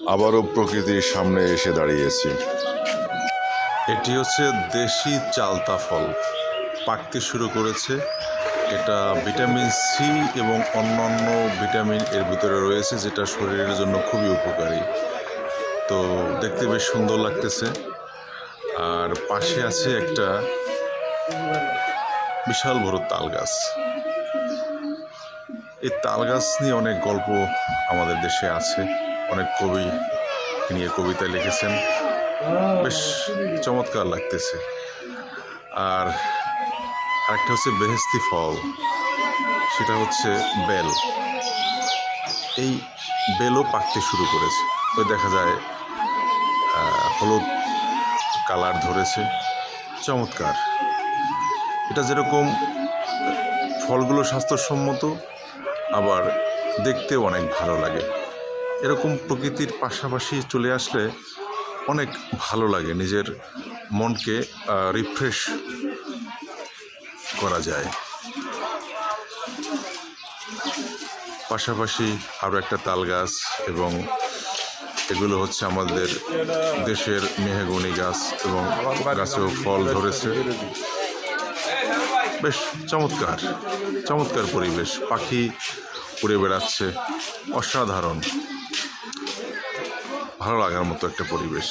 আবারও প্রকৃতির সামনে এসে দাঁড়িয়েছি। এটি হচ্ছে দেশি চালতা ফল। পাকতে শুরু করেছে। এটা ভিটামিন সি এবং অন্যান্য ভিটামিন এর ভিতরে রয়েছে, যেটা শরীরের জন্য খুবই উপকারী। তো দেখতে বেশ সুন্দর লাগতেছে। আর পাশে আছে একটা বিশাল বড় তাল গাছ এই তাল গাছ নিয়ে অনেক গল্প আমাদের দেশে আছে। অনেক কবি নিয়ে কবিতা লিখেছেন। বেশ চমৎকার লাগতেছে। আর আরেকটা হচ্ছে বেহেস্তি ফল, সেটা হচ্ছে বেল। এই বেলও পাকতে শুরু করেছে। ওই দেখা যায় হলুদ কালার ধরেছে। চমৎকার। এটা যেরকম ফলগুলো স্বাস্থ্যসম্মত, আবার দেখতেও অনেক ভালো লাগে। এরকম প্রকৃতির পাশাপাশি চলে আসলে অনেক ভালো লাগে, নিজের মনকে রিফ্রেশ করা যায়। পাশাপাশি আরও একটা তাল গাছ এবং এগুলো হচ্ছে আমাদের দেশের মেহগনি গাছ এবং গাছেও ফল ধরেছে। বেশ চমৎকার চমৎকার পরিবেশ, পাখি উড়ে বেড়াচ্ছে, অসাধারণ। ভালো লাগার মতো একটা পরিবেশ।